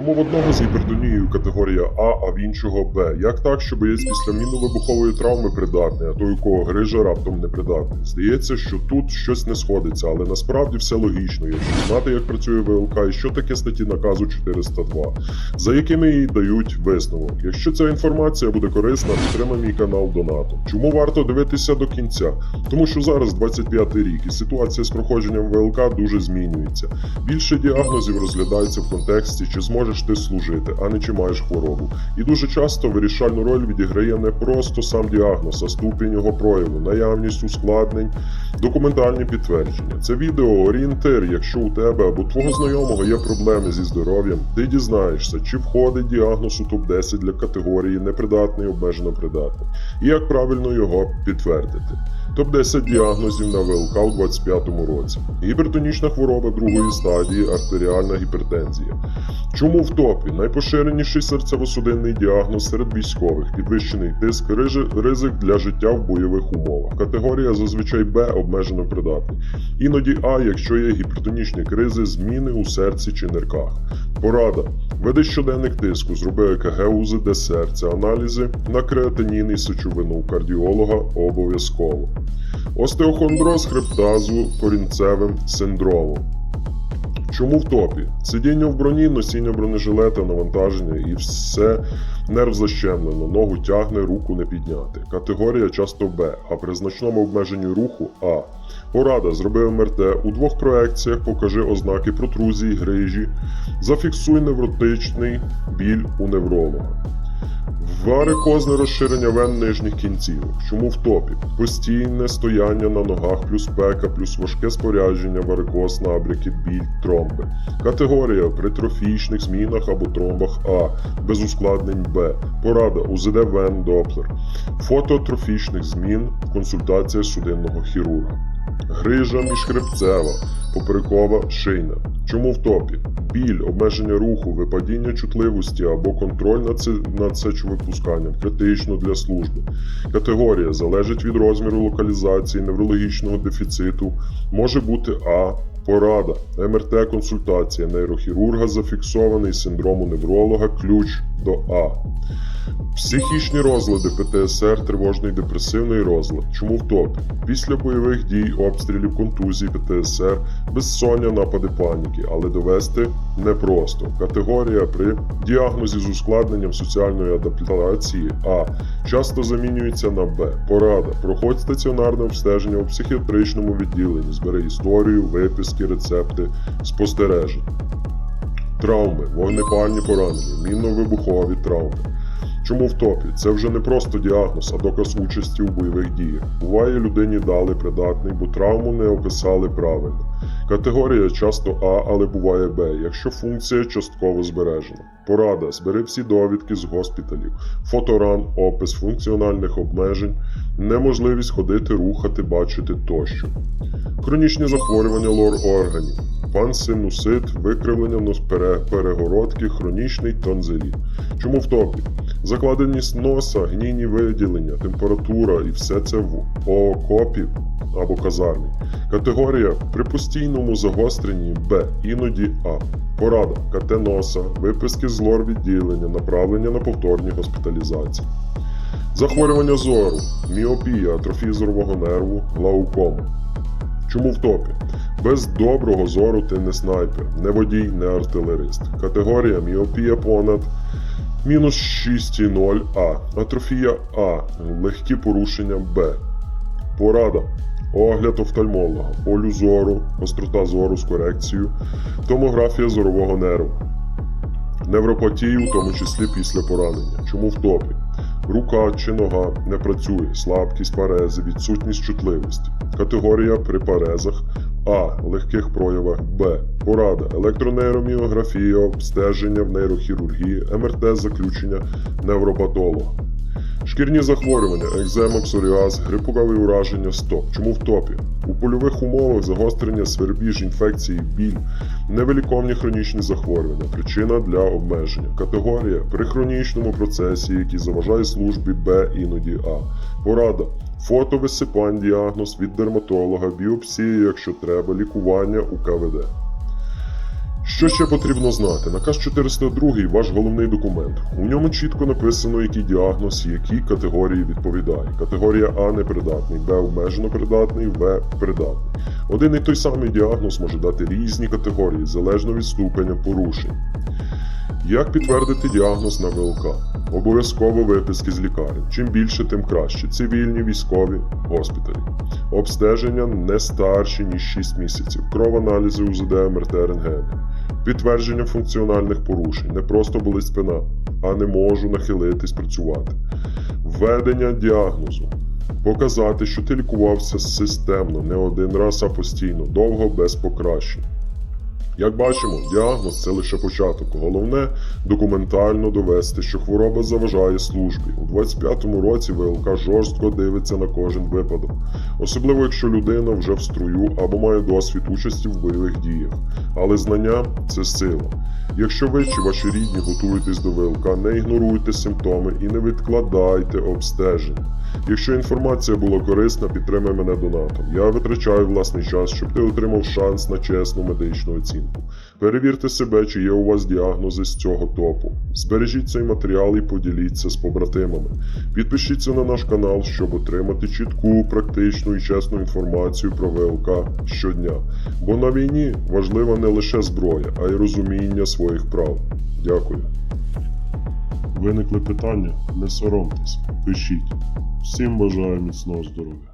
Тому в одного з гіпертонією категорія А, а в іншого Б. Як так, що боєць після мінно-вибухової травми придатний, а той, у кого грижа раптом непридатний? Здається, що тут щось не сходиться, але насправді все логічно, якщо знати, як працює ВЛК і що таке статті наказу 402, за якими їй дають висновок. Якщо ця інформація буде корисна, підтримай мій канал донатом. Чому варто дивитися до кінця? Тому що зараз 25-й рік і ситуація з проходженням ВЛК дуже змінюється. Більше діагнозів розглядається в контексті, чи зможеш ти служити, а не чи маєш хворобу. І дуже часто вирішальну роль відіграє не просто сам діагноз, а ступінь його прояву, наявність ускладнень, документальні підтвердження. Це відео орієнтир, якщо у тебе або твого знайомого є проблеми зі здоров'ям, ти дізнаєшся, чи входить діагноз у топ-10 для категорії непридатний, обмежено придатний, і як правильно його підтвердити. Топ-10 діагнозів на ВЛК у 2025 році. Гіпертонічна хвороба другої стадії, артеріальна гіпертензія. Чому в топі? Найпоширеніший серцево-судинний діагноз серед військових, підвищений тиск, ризик для життя в бойових умовах. Категорія зазвичай Б обмежено придатний. Іноді А, якщо є гіпертонічні кризи, зміни у серці чи нирках. Порада. Веди щоденник тиску, зроби ЕКГ УЗД серця, аналізи на креатинін і сечовину кардіолога обов'язково. Остеохондроз хребта з корінцевим синдромом. Чому в топі? Сидіння в броні, носіння бронежилета, навантаження і все нерв защемлено, ногу тягне, руку не підняти. Категорія часто Б, а при значному обмеженні руху А. Порада, зроби МРТ у двох проекціях, покажи ознаки протрузії, грижі, зафіксуй невротичний біль у невролога. Варикозне розширення вен нижніх кінцівок. Чому в топі? Постійне стояння на ногах, плюс пека, плюс важке спорядження, варикоз, набряки, біль, тромби. Категорія при трофічних змінах або тромбах А, без ускладнень Б. Порада УЗД вен Доплер. Фото трофічних змін, консультація судинного хірурга. Грижа міжхребцева, поперекова шийна. Чому в топі? Біль, обмеження руху, випадіння чутливості або контроль над, це, над сечовипусканням критично для служби. Категорія залежить від розміру локалізації неврологічного дефіциту. Може бути А. Порада, МРТ консультація нейрохірурга зафіксований синдрому невролога, ключ до А. Психічні розлади ПТСР, тривожний депресивний розлад. Чому в топі? Після бойових дій, обстрілів, контузій, ПТСР, безсоння, напади паніки, але довести непросто. Категорія при діагнозі з ускладненням соціальної адаптації А часто замінюється на Б. Порада. Проходь стаціонарне обстеження у психіатричному відділенні, збери історію, виписки, рецепти, спостережень. Травми, вогнепальні поранення, мінно-вибухові травми. Чому в топі? Це вже не просто діагноз, а доказ участі у бойових діях. Буває, людині дали придатний, бо травму не описали правильно. Категорія часто А, але буває Б, якщо функція частково збережена. Порада: збери всі довідки з госпіталів, фоторан, опис функціональних обмежень, неможливість ходити, рухати, бачити тощо. Хронічні захворювання лор органів, пансинусит, викривлення носпере- перегородки, хронічний тонзиліт. Чому в топі? Закладеність носа, гнійні виділення, температура і все це в окопі або казармі. Категорія при постійному загостренні Б, іноді А. Порада, КТ носа, виписки з лор відділення, направлення на повторні госпіталізації. Захворювання зору, міопія, атрофія зорового нерву, глаукома. Чому в топі? Без доброго зору ти не снайпер, не водій, не артилерист. Категорія міопія понад мінус 6,0 А. Атрофія А. Легкі порушення Б. Порада. Огляд офтальмолога, полю зору, гострота зору з корекцією, томографія зорового нерву. Невропатії, у тому числі після поранення. Чому в топі? Рука чи нога не працює, слабкість парези, відсутність чутливості. Категорія при парезах А. Легких проявах Б. Порада. Електронейроміографія, обстеження в нейрохірургії, МРТ заключення невропатолога. Шкірні захворювання, екзема, псоріаз, грипове ураження, стоп. Чому в топі? У польових умовах загострення свербіж, інфекції, біль, невиліковні хронічні захворювання, причина для обмеження. Категорія при хронічному процесі, який заважає службі Б, іноді А. Порада. Фото висипань, діагноз від дерматолога, біопсія, якщо треба, лікування у КВД. Що ще потрібно знати? Наказ 402 ваш головний документ. У ньому чітко написано, який діагноз і якій категорії відповідає. Категорія А непридатний, Б обмежено придатний, В придатний. Один і той самий діагноз може дати різні категорії залежно від ступеня порушень. Як підтвердити діагноз на ВЛК? Обов'язково виписки з лікарень. Чим більше, тим краще. Цивільні, військові, госпіталі. Обстеження не старші, ніж 6 місяців. Кров-аналізи УЗД, МРТ, рентген. Підтвердження функціональних порушень. Не просто болить спина, а не можу нахилитись працювати. Введення діагнозу. Показати, що ти лікувався системно, не один раз, а постійно, довго без покращень. Як бачимо, діагноз це лише початок. Головне документально довести, що хвороба заважає службі. У 25-му році ВЛК жорстко дивиться на кожен випадок, особливо якщо людина вже в струю або має досвід участі в бойових діях. Але знання це сила. Якщо ви чи ваші рідні готуєтесь до ВЛК, не ігноруйте симптоми і не відкладайте обстежень. Якщо інформація була корисна, підтримай мене донатом. Я витрачаю власний час, щоб ти отримав шанс на чесну медичну оцінку. Перевірте себе, чи є у вас діагнози з цього топу. Збережіть цей матеріал і поділіться з побратимами. Підпишіться на наш канал, щоб отримати чітку, практичну і чесну інформацію про ВЛК щодня. Бо на війні важлива не лише зброя, а й розуміння своїх прав. Дякую. Виникли питання? Не соромтесь, пишіть. Всім бажаю міцного здоров'я.